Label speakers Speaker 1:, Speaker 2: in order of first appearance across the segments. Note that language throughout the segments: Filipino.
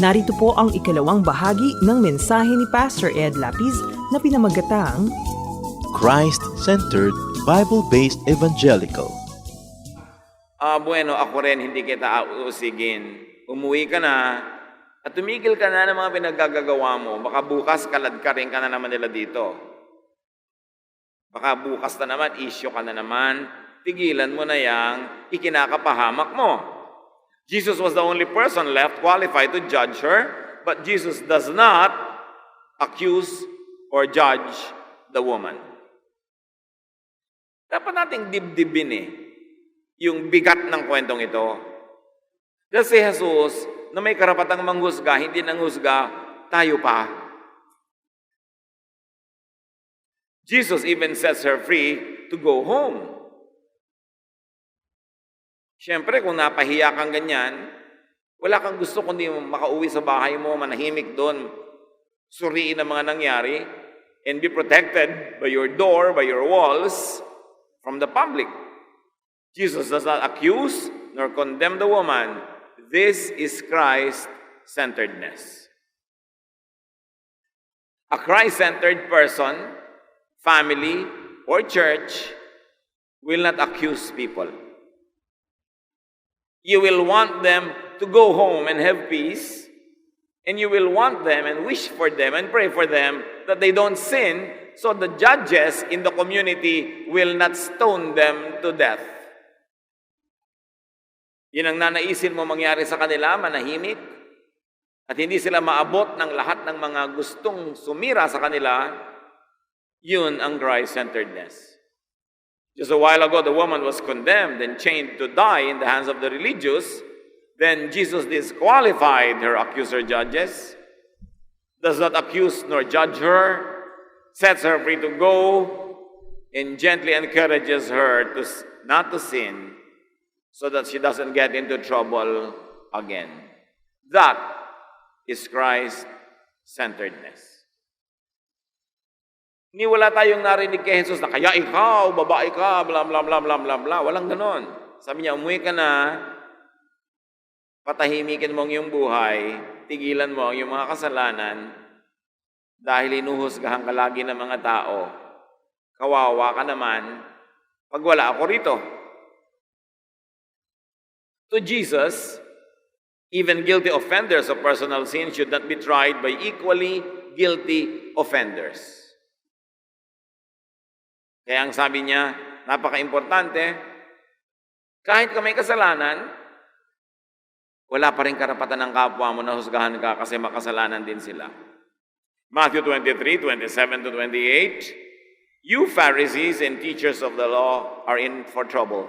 Speaker 1: Narito po ang ikalawang bahagi ng mensahe ni Pastor Ed Lapis na pinamagatang
Speaker 2: Christ-centered, Bible-based evangelical.
Speaker 3: Ah, bueno, ako rin hindi kita uusigin. Umuwi ka na at tumigil ka na ng mga pinaggagawa mo. Baka bukas kalad ka rin ka na naman nila dito. Baka bukas na naman, issue ka na naman. Tigilan mo na yang ikinakapahamak mo. Jesus was the only person left qualified to judge her, but Jesus does not accuse or judge the woman. Dapat nating dibdibin eh, yung bigat ng kwentong ito. Kasi Jesus, na may karapatang manghusga, hindi nanghusga, tayo pa. Jesus even sets her free to go home. Siyempre, kung napahiya kang ganyan, wala kang gusto kundi makauwi sa bahay mo, manahimik doon, suriin ang mga nangyari, and be protected by your door, by your walls, from the public. Jesus does not accuse nor condemn the woman. This is Christ-centeredness. A Christ-centered person, family, or church will not accuse people. You will want them to go home and have peace, and you will want them and wish for them and pray for them that they don't sin, so the judges in the community will not stone them to death. Yun ang nanaisin mo mangyari sa kanila, manahimik, at hindi sila maabot ng lahat ng mga gustong sumira sa kanila, yun ang Christ-centeredness. Just a while ago, the woman was condemned and chained to die in the hands of the religious. Then Jesus disqualified her accuser judges, does not accuse nor judge her, sets her free to go, and gently encourages her to not to sin so that she doesn't get into trouble again. That is Christ-centeredness. Ni wala tayong narinig kay Jesus na kaya ikaw, babae ka, bla bla bla bla bla bla. Walang ganon. Sabi niya, umuwi ka na, patahimikin mo ang iyong buhay, tigilan mo ang iyong mga kasalanan, dahil inuhusgahan ka lagi ng mga tao. Kawawa ka naman, pag wala ako rito. To Jesus, even guilty offenders of personal sin should not be tried by equally guilty offenders. Kaya ang sabi niya, napaka-importante, kahit ka may kasalanan, wala pa rin karapatan ng kapwa mo na husgahan ka kasi makasalanan din sila. Matthew 23, 27 to 28, You Pharisees and teachers of the law are in for trouble.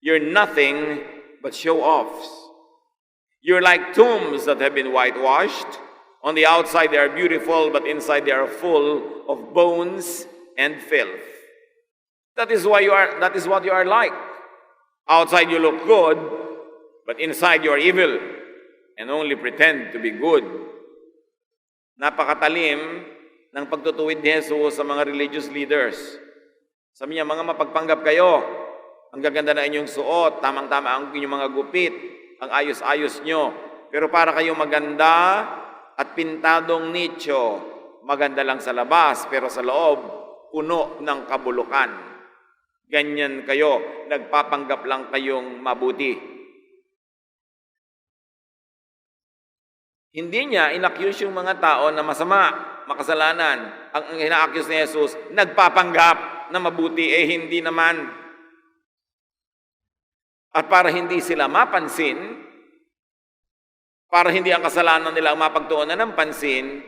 Speaker 3: You're nothing but show-offs. You're like tombs that have been whitewashed. On the outside they are beautiful, but inside they are full of bones and filth. That is why you are that is what you are like. Outside you look good, but inside you are evil and only pretend to be good. Napakatalim ng pagtutuwid ni Jesus sa mga religious leaders. Sabi niya, mga mapagpanggap kayo. Ang gaganda na inyong suot, tamang-tama ang inyong mga gupit, ang ayos-ayos nyo. Pero para kayong maganda at pintadong nicho, maganda lang sa labas, pero sa loob, puno ng kabulukan. Ganyan kayo, nagpapanggap lang kayong mabuti. Hindi niya inaccuse yung mga tao na masama, makasalanan. Ang ina-accuse ni Jesus, nagpapanggap. na mabuti, eh hindi naman. At para hindi sila mapansin, para hindi ang kasalanan nila ang mapagtuunan ng pansin,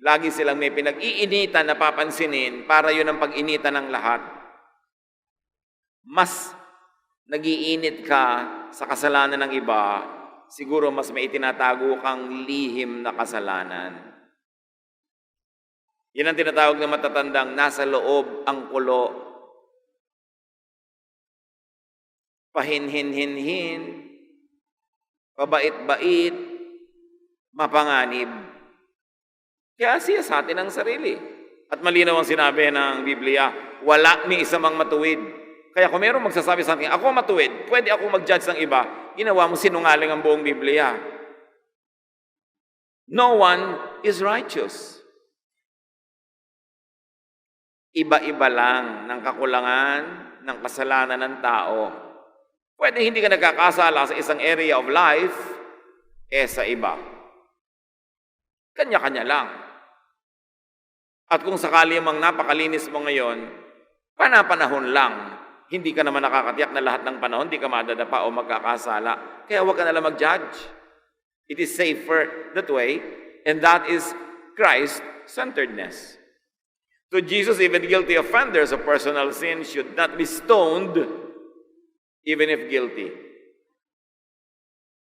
Speaker 3: lagi silang may pinag-iinitan na papansinin para yun ang pag-initan ng lahat. Mas nagiinit ka sa kasalanan ng iba, siguro mas may itinatago kang lihim na kasalanan. Yan ang tinatawag na matatandang nasa loob ang kulo. Pahinhin-hinhin, pabait-bait, mapanganib. Kaya siya sa atin ang sarili. At malinaw ang sinabi ng Biblia, wala ni isa mang matuwid. Kaya kung mayroong magsasabi sa akin, ako matuwid, pwede ako mag-judge ng iba, ginawa mo sinungaling ang buong Biblia. No one is righteous. Iba-iba lang ng kakulangan ng kasalanan ng tao. Pwede hindi ka nagkakasala sa isang area of life, eh sa iba. Kanya-kanya lang. At kung sakali mang napakalinis mo ngayon, panapanahon lang. Hindi ka naman nakakatiyak na lahat ng panahon, hindi ka madadapa o magkakasala. Kaya huwag ka nalang mag-judge. It is safer that way, and that is Christ-centeredness. To Jesus, even guilty offenders of personal sin should not be stoned, even if guilty.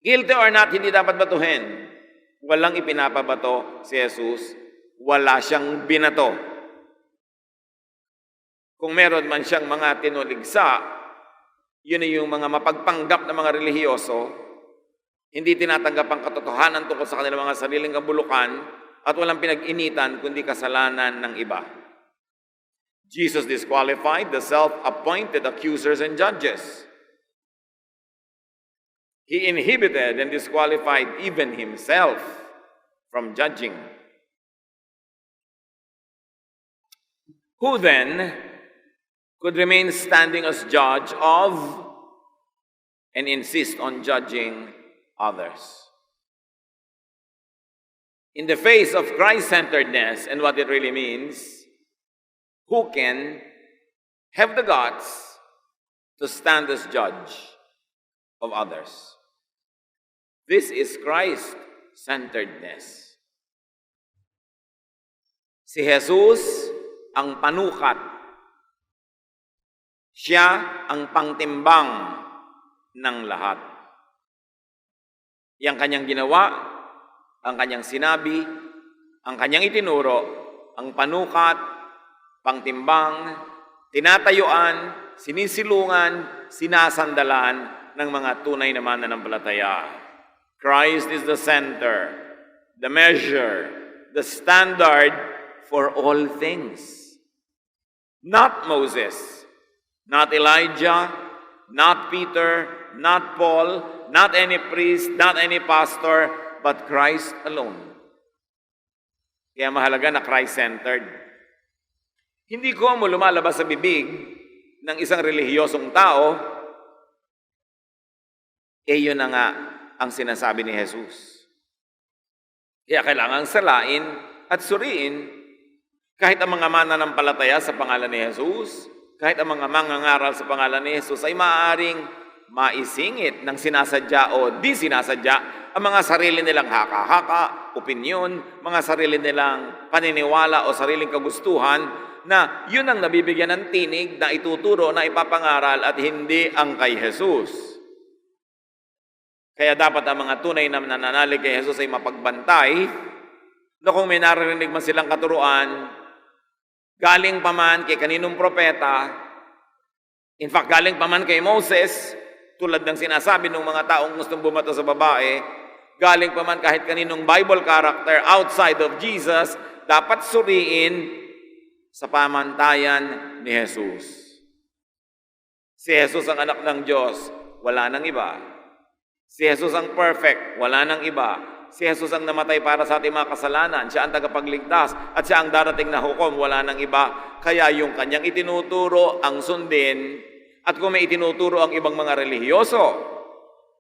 Speaker 3: Guilty or not, hindi dapat batuhin. Walang ipinapabato si Jesus. Wala siyang binato. Kung meron man siyang mga tinuligsa, yun ay yung mga mapagpanggap na mga relihiyoso, hindi tinatanggap ang katotohanan tungkol sa kanilang mga sariling kabulukan at walang pinag-initan kundi kasalanan ng iba. Jesus disqualified the self-appointed accusers and judges. He inhibited and disqualified even himself from judging. Who then could remain standing as judge of and insist on judging others? In the face of Christ centeredness and what it really means, who can have the guts to stand as judge of others? This is Christ centeredness. Si Jesus ang panukat. Siya ang pangtimbang ng lahat. Yang kanyang ginawa, ang kanyang sinabi, ang kanyang itinuro, ang panukat, pangtimbang, tinatayuan, sinisilungan, sinasandalan ng mga tunay na mananampalataya. Christ is the center, the measure, the standard for all things. Not Moses, not Elijah, not Peter, not Paul, not any priest, not any pastor, but Christ alone. Kaya mahalaga na Christ-centered. Hindi ko mo lumalabas sa bibig ng isang relihiyosong tao, eh yun na nga ang sinasabi ni Jesus. Kaya kailangang salain at suriin kahit ang mga mananampalataya sa pangalan ni Jesus, kahit ang mga mangangaral sa pangalan ni Jesus ay maaaring maisingit ng sinasadya o di sinasadya ang mga sarili nilang haka-haka, opinyon, mga sarili nilang paniniwala o sariling kagustuhan na yun ang nabibigyan ng tinig na ituturo na ipapangaral at hindi ang kay Jesus. Kaya dapat ang mga tunay na nananalig kay Jesus ay mapagbantay na kung may naririnig man silang katuruan, galing pa man kay kaninong propeta, in fact, galing pa man kay Moses, tulad ng sinasabi ng mga taong gustong bumato sa babae, galing pa man kahit kaninong Bible character outside of Jesus, dapat suriin sa pamantayan ni Jesus. Si Jesus ang anak ng Diyos, wala nang iba. Si Jesus ang perfect, wala nang iba. Si Jesus ang namatay para sa ating mga kasalanan. Siya ang tagapagligtas at siya ang darating na hukom, wala nang iba. Kaya yung kanyang itinuturo ang sundin at kung may itinuturo ang ibang mga relihiyoso,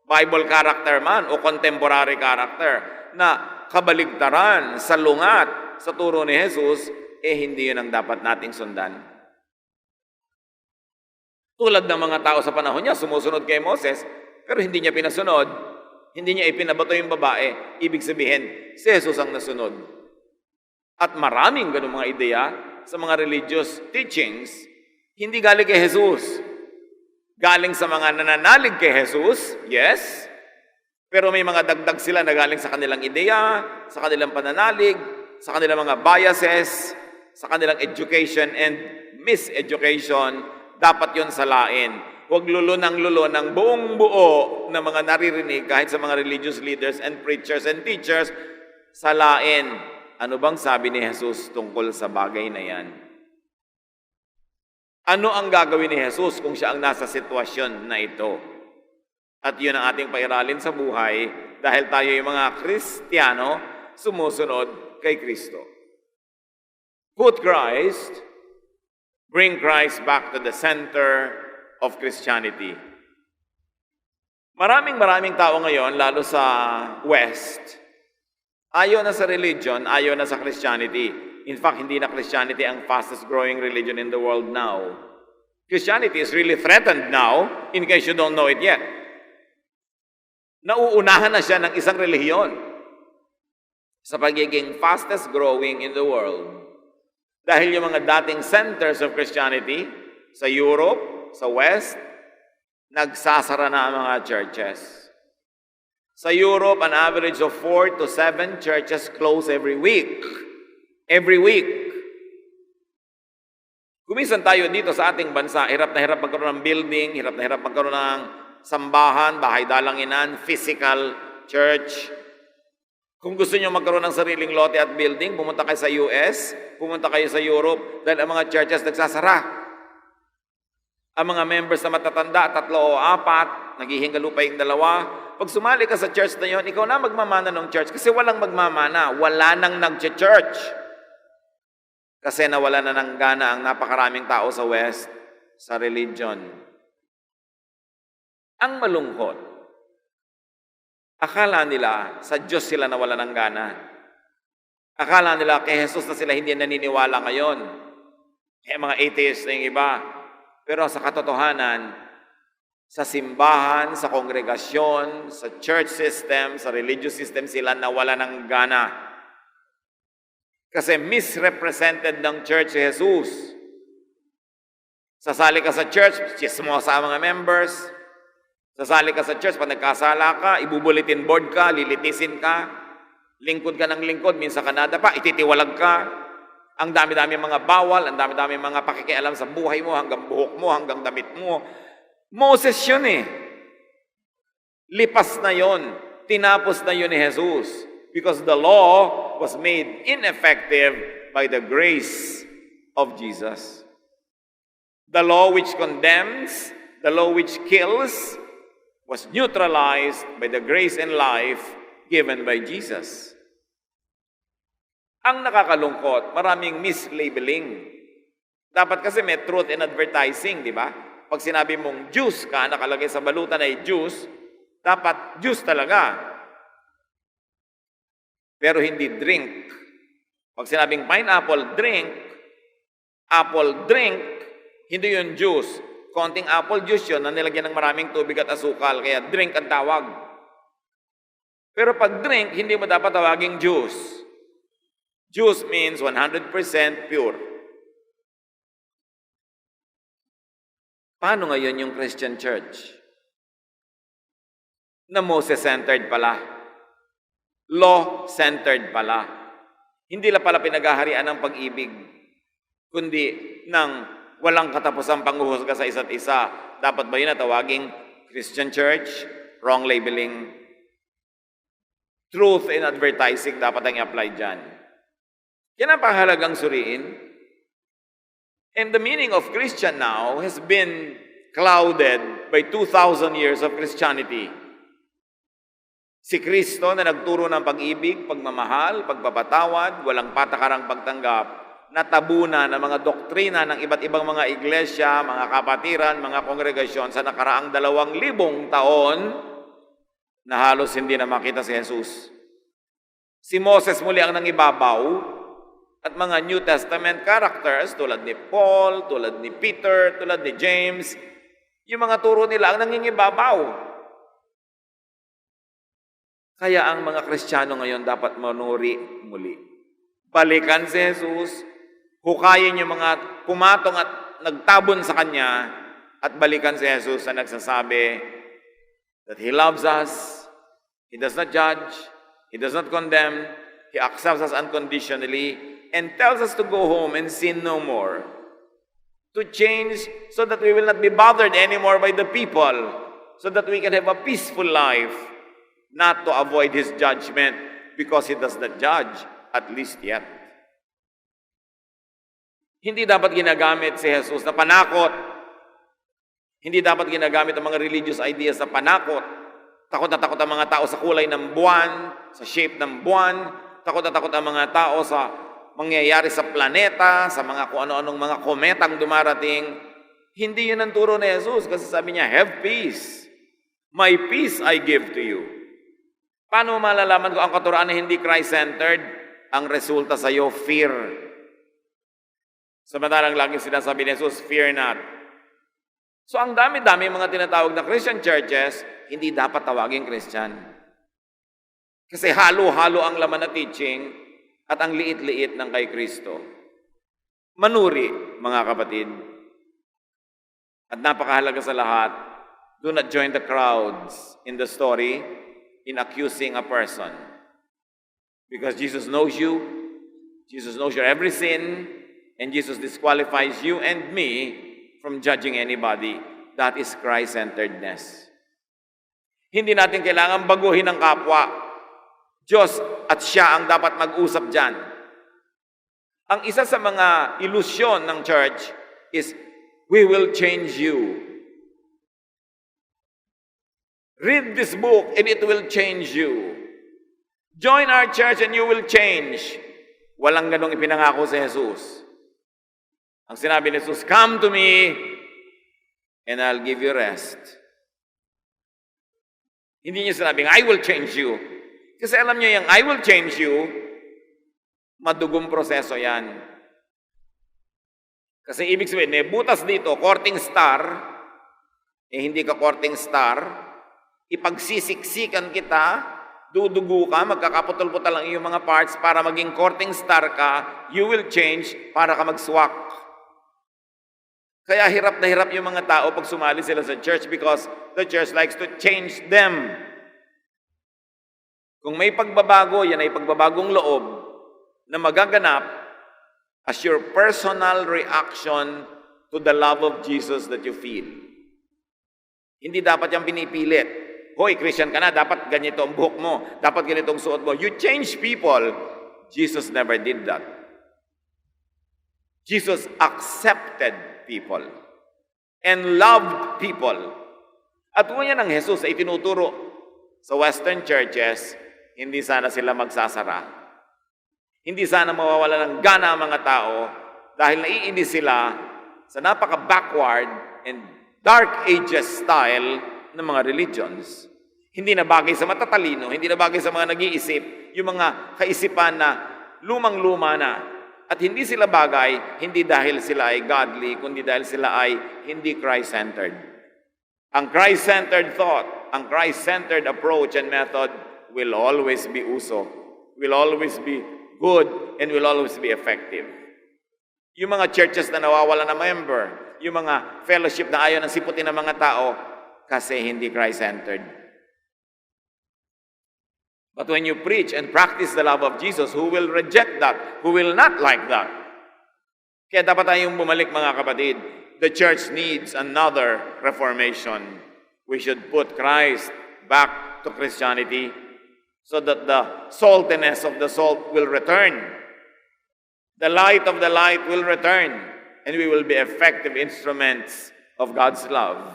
Speaker 3: Bible character man o contemporary character na kabaligtaran, salungat sa turo ni Jesus, eh hindi yun ang dapat nating sundan. Tulad ng mga tao sa panahon niya, sumusunod kay Moses, pero hindi niya pinasunod. Hindi niya ipinabato yung babae. Ibig sabihin, si Jesus ang nasunod. At maraming ganung mga ideya sa mga religious teachings, hindi galing kay Jesus. Galing sa mga nananalig kay Jesus, yes. Pero may mga dagdag sila na galing sa kanilang ideya, sa kanilang pananalig, sa kanilang mga biases, sa kanilang education and miseducation, dapat yon salain. Huwag lulo ng lulo ng buong buo na mga naririnig kahit sa mga religious leaders and preachers and teachers, salain. Ano bang sabi ni Jesus tungkol sa bagay na yan? Ano ang gagawin ni Jesus kung siya ang nasa sitwasyon na ito? At yun ang ating pairalin sa buhay dahil tayo yung mga Kristiyano sumusunod kay Kristo. Put Christ, bring Christ back to the center of Christianity. Maraming maraming tao ngayon, lalo sa West, ayaw na sa religion, ayaw na sa Christianity. In fact, hindi na Christianity ang fastest growing religion in the world now. Christianity is really threatened now, in case you don't know it yet. Nauunahan na siya ng isang relihiyon sa pagiging fastest growing in the world. Dahil yung mga dating centers of Christianity sa Europe, sa West, nagsasara na ang mga churches. Sa Europe, an average of four to seven churches close every week. Every week. Kumisan tayo dito sa ating bansa, hirap na hirap magkaroon ng building, hirap na hirap magkaroon ng sambahan, bahay dalanginan, physical church. Kung gusto niyo magkaroon ng sariling lote at building, pumunta kayo sa US, pumunta kayo sa Europe, dahil ang mga churches nagsasara. Ang mga members na matatanda, tatlo o apat, naghihingalo pa yung dalawa. Pag sumali ka sa church na yon, ikaw na magmamana ng church kasi walang magmamana. Wala nang nag-church. Kasi nawala na ng gana ang napakaraming tao sa West sa religion. Ang malungkot, akala nila sa Diyos sila nawala ng gana. Akala nila kay Jesus na sila hindi naniniwala ngayon. Eh, mga atheists na yung iba. Pero sa katotohanan, sa simbahan, sa kongregasyon, sa church system, sa religious system sila nawala ng gana. Kasi misrepresented ng church si Jesus. Sasali ka sa church, chismosa ang mga members. Sasali ka sa church, pag nagkasala ka, ibubulitin board ka, lilitisin ka, lingkod ka ng lingkod, minsan ka pa, ititiwalag ka. Ang dami-dami mga bawal, ang dami-dami mga pakikialam sa buhay mo, hanggang buhok mo, hanggang damit mo. Moses yun eh. Lipas na yon, tinapos na yun ni Jesus. Because the law was made ineffective by the grace of Jesus. The law which condemns, the law which kills, was neutralized by the grace and life given by Jesus. Ang nakakalungkot, maraming mislabeling. Dapat kasi may truth in advertising, di ba? Pag sinabi mong juice ka, nakalagay sa balutan ay juice, dapat juice talaga. Pero hindi drink. Pag sinabing pineapple drink, apple drink, hindi yun juice. Konting apple juice yun na nilagyan ng maraming tubig at asukal, kaya drink ang tawag. Pero pag drink, hindi mo dapat tawaging juice. Juice means 100% pure. Paano ngayon yung Christian church? Na Moses-centered pala. Law-centered pala. Hindi la pala pinaghaharian ng pag-ibig, kundi ng walang katapusang panghuhusga sa isa't isa. Dapat ba yun na tawaging Christian church? Wrong labeling. Truth in advertising dapat ang i-apply dyan. Yan ang pahalagang suriin. And the meaning of Christian now has been clouded by 2,000 years of Christianity. Si Kristo na nagturo ng pag-ibig, pagmamahal, pagpapatawad, walang patakarang pagtanggap, natabuna ng mga doktrina ng iba't ibang mga iglesia, mga kapatiran, mga kongregasyon sa nakaraang dalawang libong taon na halos hindi na makita si Jesus. Si Moses muli ang nangibabaw at mga New Testament characters tulad ni Paul, tulad ni Peter, tulad ni James, Yung mga turo nila ang nangingibabaw. Kaya ang mga Kristiyano ngayon dapat manuri muli. Balikan si Jesus, hukayin yung mga pumatong at nagtabon sa Kanya, at balikan si Jesus na nagsasabi that He loves us, He does not judge, He does not condemn, He accepts us unconditionally, and tells us to go home and sin no more. To change so that we will not be bothered anymore by the people, so that we can have a peaceful life, not to avoid His judgment, because He does not judge, at least yet. Hindi dapat ginagamit si Jesus na panakot. Hindi dapat ginagamit ang mga religious ideas na panakot. Takot na takot ang mga tao sa kulay ng buwan, sa shape ng buwan. Takot na takot ang mga tao sa mangyayari sa planeta, sa mga kung ano-anong mga kometang dumarating. Hindi yun ang turo ni Jesus kasi sabi niya, have peace. My peace I give to you. Paano malalaman ko ang katuroan na hindi Christ-centered? Ang resulta sa iyo, fear. Samantalang lagi sinasabi ni Jesus, fear not. So ang dami-dami mga tinatawag na Christian churches, hindi dapat tawaging Christian. Kasi halo-halo ang laman na teaching at ang liit-liit ng kay Kristo. Manuri, mga kapatid. At napakahalaga sa lahat, do not join the crowds in the story in accusing a person. Because Jesus knows you, Jesus knows your every sin, and Jesus disqualifies you and me from judging anybody. That is Christ-centeredness. Hindi natin kailangan baguhin ang kapwa. Diyos at siya ang dapat mag-usap dyan. Ang isa sa mga ilusyon ng church is, we will change you. Read this book and it will change you. Join our church and you will change. Walang ganong ipinangako si Jesus. Ang sinabi ni Jesus, Come to me and I'll give you rest. Hindi niya sinabing, I will change you. Kasi alam niyo yung I will change you, madugong proseso yan. Kasi ibig sabihin, may butas dito, courting star, eh hindi ka courting star, ipagsisiksikan kita, dudugo ka, magkakaputol-putol ang iyong mga parts para maging courting star ka, you will change para ka magswak. Kaya hirap na hirap yung mga tao pag sumali sila sa church because the church likes to change them. Kung may pagbabago, yan ay pagbabagong loob na magaganap as your personal reaction to the love of Jesus that you feel. Hindi dapat yung pinipilit. Hoy, Christian ka na, dapat ganito ang buhok mo, dapat ganito ang suot mo. You change people. Jesus never did that. Jesus accepted people and loved people. At kung yan ang Jesus ay tinuturo sa Western churches, hindi sana sila magsasara. Hindi sana mawawala ng gana ang mga tao dahil naiinis sila sa napaka-backward and dark ages style ng mga religions. Hindi na bagay sa matatalino, hindi na bagay sa mga nag-iisip, yung mga kaisipan na lumang-luma na. At hindi sila bagay, hindi dahil sila ay godly, kundi dahil sila ay hindi Christ-centered. Ang Christ-centered thought, ang Christ-centered approach and method will always be uso, will always be good, and will always be effective. Yung mga churches na nawawala na member, yung mga fellowship na ayaw ng siputin ng mga tao, kasi hindi Christ-centered. But when you preach and practice the love of Jesus, who will reject that? Who will not like that? Kaya dapat tayong bumalik mga kapatid. The church needs another reformation. We should put Christ back to Christianity so that the saltiness of the salt will return. The light of the light will return. And we will be effective instruments of God's love.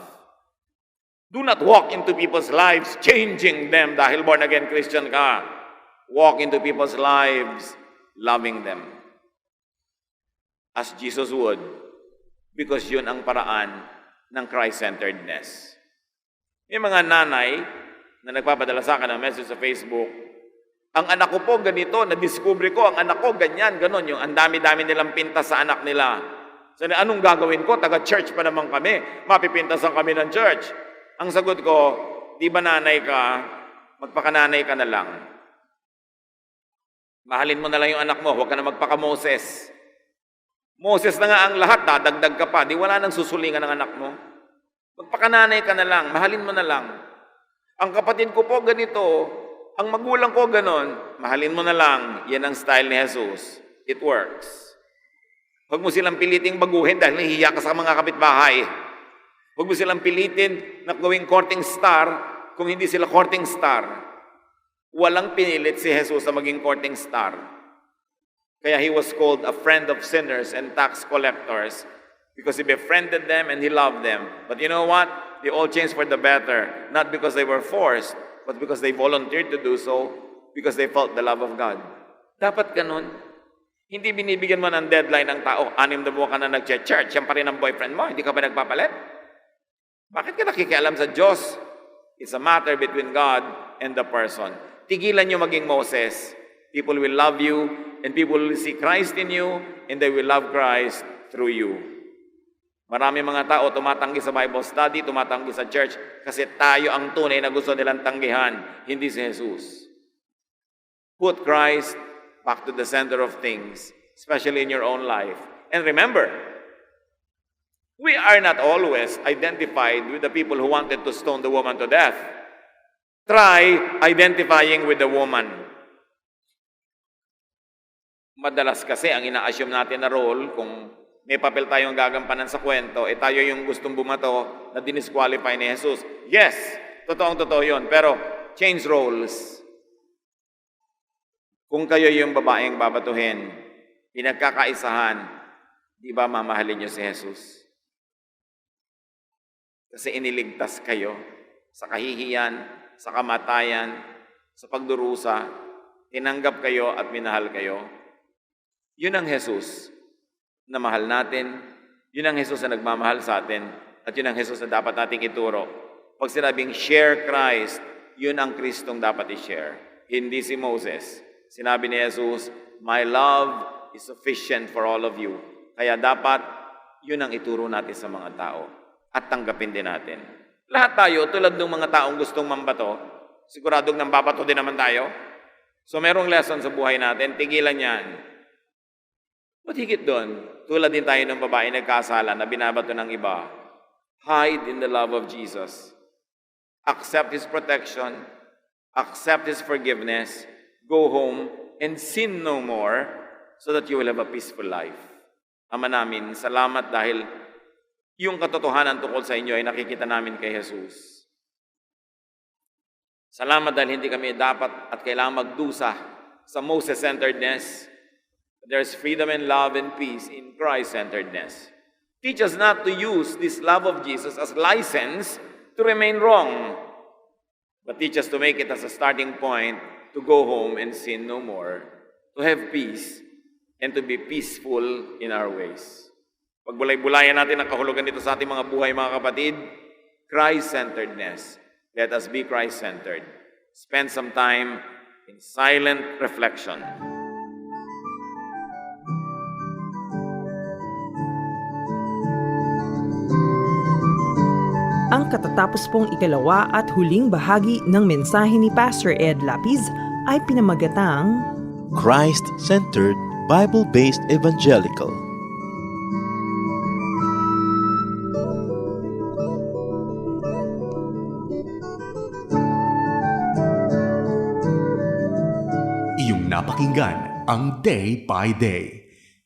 Speaker 3: Do not walk into people's lives changing them dahil born again Christian ka. Walk into people's lives loving them. As Jesus would. Because yun ang paraan ng Christ-centeredness. May mga nanay na nagpapadala sa akin ng message sa Facebook, ang anak ko po ganito, na-discover ko, ang anak ko ganyan, ganon, yung ang dami-dami nilang pinta sa anak nila. Sabi, anong gagawin ko? Taga-church pa naman kami. Mapipintasan kami ng church. Ang sagot ko, di ba nanay ka, magpakananay ka na lang. Mahalin mo na lang yung anak mo, huwag ka na magpaka-Moses. Moses na nga ang lahat, dadagdag ka pa, di wala nang susulingan ng anak mo. Magpakananay ka na lang, mahalin mo na lang. Ang kapatid ko po ganito, ang magulang ko ganon, mahalin mo na lang, yan ang style ni Jesus. It works. Huwag mo silang piliting baguhin dahil nahihiya ka sa mga kapitbahay. Huwag mo silang pilitin na gawing courting star kung hindi sila courting star. Walang pinilit si Jesus na maging courting star. Kaya he was called a friend of sinners and tax collectors because he befriended them and he loved them. But you know what? They all changed for the better, not because they were forced, but because they volunteered to do so because they felt the love of God. Dapat ganun. Hindi binibigyan mo ng deadline ng tao, anim na buwan ka na nag-church, yan pa rin ang boyfriend mo, hindi ka ba nagpapalit? Bakit ka nakikialam sa Diyos? It's a matter between God and the person. Tigilan nyo maging Moses. People will love you, and people will see Christ in you, and they will love Christ through you. Marami mga tao tumatanggi sa Bible study, tumatanggi sa church, kasi tayo ang tunay na gusto nilang tanggihan, hindi si Jesus. Put Christ back to the center of things, especially in your own life. And remember, we are not always identified with the people who wanted to stone the woman to death. Try identifying with the woman. Madalas kasi ang ina-assume natin na role, kung may papel tayong gagampanan sa kwento, eh tayo yung gustong bumato na dinisqualify ni Jesus. Yes, totoong totoo yun. Pero change roles. Kung kayo yung babaeng babatuhin, pinagkakaisahan, di ba mamahalin niyo si Jesus? Kasi iniligtas kayo sa kahihiyan, sa kamatayan, sa pagdurusa, tinanggap kayo at minahal kayo. Yun ang Jesus na mahal natin, yun ang Jesus na nagmamahal sa atin, at yun ang Jesus na dapat nating ituro. Pag sinabing share Christ, yun ang Kristong dapat i-share. Hindi si Moses. Sinabi ni Jesus, My love is sufficient for all of you. Kaya dapat, yun ang ituro natin sa mga tao. At tanggapin din natin. Lahat tayo, tulad ng mga taong gustong mambato, siguradong nang babato din naman tayo. So merong lesson sa buhay natin, tigilan yan. But higit doon, tulad din tayo ng babae nagkasala na binabato ng iba, hide in the love of Jesus. Accept His protection, accept His forgiveness, go home, and sin no more so that you will have a peaceful life. Ama namin, salamat dahil yung katotohanan tungkol sa inyo ay nakikita namin kay Jesus. Salamat dahil hindi kami dapat at kailangan magdusa sa Moses-centeredness. There's freedom and love and peace in Christ-centeredness. Teach us not to use this love of Jesus as license to remain wrong, but teach us to make it as a starting point to go home and sin no more, to have peace, and to be peaceful in our ways. Pagbulay-bulayan natin ang kahulugan dito sa ating mga buhay, mga kapatid, Christ-centeredness. Let us be Christ-centered. Spend some time in silent reflection.
Speaker 1: Ang katatapos pong ikalawa at huling bahagi ng mensahe ni Pastor Ed Lapiz ay pinamagatang
Speaker 2: Christ-centered, Bible-based evangelical.
Speaker 4: Iyong napakinggan ang Day by Day.